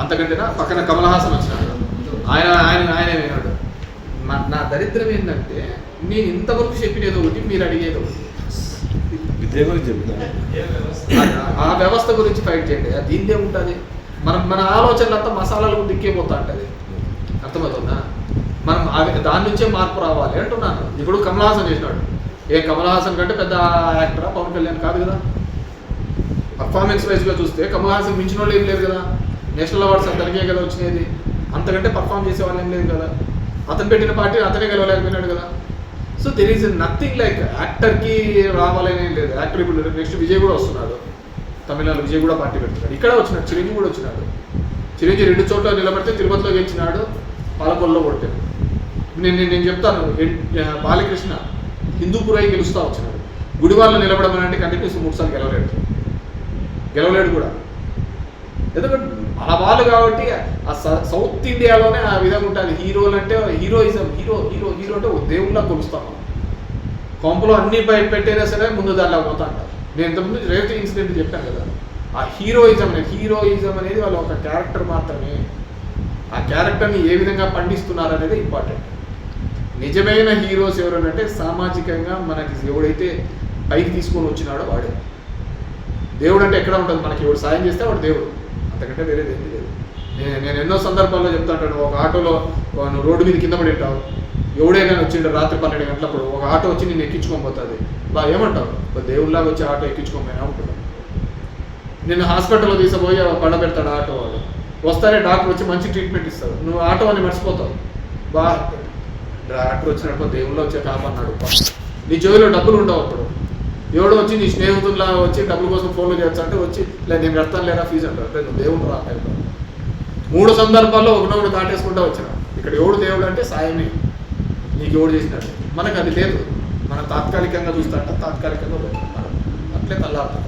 అంతకంటేనా? పక్కన కమల్ హాసన్ వచ్చినాడు. ఆయన ఆయన ఆయన విన్నాడు. నా నా దరిద్రం ఏంటంటే నేను ఇంతవరకు చెప్పినది ఒకటి మీరు అడిగేది ఒకటి. ఆ- వ్యవస్థ గురించి ఫైట్ చేయండి. అది దీనిదే ఉంటుంది. మనం మన ఆలోచనలంతా మసాలాలకు దిక్కే పోతా ఉంటుంది. అర్థమవుతుందా? మనం అవి- దాని నుంచే మార్పు రావాలి అంటున్నాను. ఇప్పుడు కమల్ హాసన్ చేసినాడు. ఏ కమల్ హాసన్ కంటే పెద్ద యాక్టరా? పవన్ కళ్యాణ్ కాదు కదా. పర్ఫార్మెన్స్ వైజ్గా చూస్తే కమల్ హాసన్ మించిన వాళ్ళు ఏం లేదు కదా. నేషనల్ అవార్డ్స్ అతనికే కదా వచ్చినది. అంతకంటే పర్ఫామ్ చేసే వాళ్ళు ఏం లేదు కదా. అతను పెట్టిన పార్టీ అతనే గెలవలేకపోయినాడు కదా. So there is nothing like యాక్టర్కి రావాలని లేదు. యాక్టర్ ఇప్పుడు నెక్స్ట్ విజయ్ కూడా వస్తున్నాడు. తమిళనాడు విజయ్ కూడా పార్టీ పెడుతున్నాడు. ఇక్కడ వచ్చినాడు చిరంజీవి కూడా వచ్చినాడు. చిరంజీవి రెండు చోట్ల నిలబడితే తిరుపతిలో గెలిచినాడు పాలకొల్లో కొట్టాడు. నేను నేను- నేను చెప్తాను బాలకృష్ణ హిందూపురై గెలుస్తా వచ్చినాడు. గుడివాళ్ళలో నిలబడమనంటే కంటిన్యూస్ మూడు సార్లు గెలవలేడు. గెలవలేడు కూడా. ఎందుకంటే మన వాళ్ళు కాబట్టి ఆ సౌత్ ఇండియాలోనే ఆ విధంగా ఉంటుంది. హీరోలు అంటే హీరోయిజం హీరో హీరో హీరో అంటే దేవుళ్ళ కొలుస్తాం మనం. కొంపలో అన్ని బయట పెట్టైనా సరే ముందు దానిలో పోతా అంటారు నేను ఇంతకుముందు రేవతి ఇన్సిడెంట్ చెప్పాను కదా. ఆ హీరోయిజం అనేది హీరోయిజం అనేది వాళ్ళ ఒక క్యారెక్టర్ మాత్రమే. ఆ క్యారెక్టర్ని ఏ విధంగా పండిస్తున్నారు అనేది ఇంపార్టెంట్. నిజమైన హీరోస్ ఎవరంటే సామాజికంగా మనకి ఎవడైతే పైకి తీసుకొని వచ్చినాడో వాడే. దేవుడు అంటే ఎక్కడ ఉంటుంది? మనకి ఎవడు సాయం చేస్తే వాడు దేవుడు. అంతకంటే వేరేది ఏమీ లేదు. నేను నేను ఎన్నో సందర్భాల్లో చెప్తాంటాను ఒక ఆటోలో నువ్వు రోడ్డు మీద కింద పడి ఉంటావు ఎవడే కానీ వచ్చిండు రాత్రి పన్నెండు గంటలప్పుడు ఒక ఆటో వచ్చి నేను ఎక్కించుకొని పోతుంది. బా ఏమంటావు? ఒక దేవుళ్ళలాగా వచ్చి ఆటో ఎక్కించుకోమని పోయినా నేను హాస్పిటల్లో తీసుకుపోయి పడబెడతాడు ఆటో వాడు వస్తారే డాక్టర్ వచ్చి మంచి ట్రీట్మెంట్ ఇస్తారు నువ్వు ఆటో అని మర్చిపోతావు. బా డాక్టర్ వచ్చినప్పుడు దేవుళ్ళు వచ్చే కాపన్నాడు నీ జోబిలో డబ్బులు ఉండవు అప్పుడు. ఎవడో వచ్చి నీ స్నేహితుల్లా వచ్చి డబ్బుల కోసం ఫోన్లు చేయొచ్చు అంటే వచ్చి లేదు నేను పెడతాను లేదా ఫీజు అంటారు అంటే నువ్వు దేవుడు రా మూడు సందర్భాల్లో ఒకనొకటి దాటేసుకుంటా వచ్చిన. ఇక్కడ ఎవడు దేవుడు అంటే సాయమే. నీకు ఎవడు చేసినట్టు. మనకు అది లేదు. మనం తాత్కాలికంగా చూస్తా తాత్కాలికంగా పోతాం. మనం. అట్లే తల్లాడుతుంది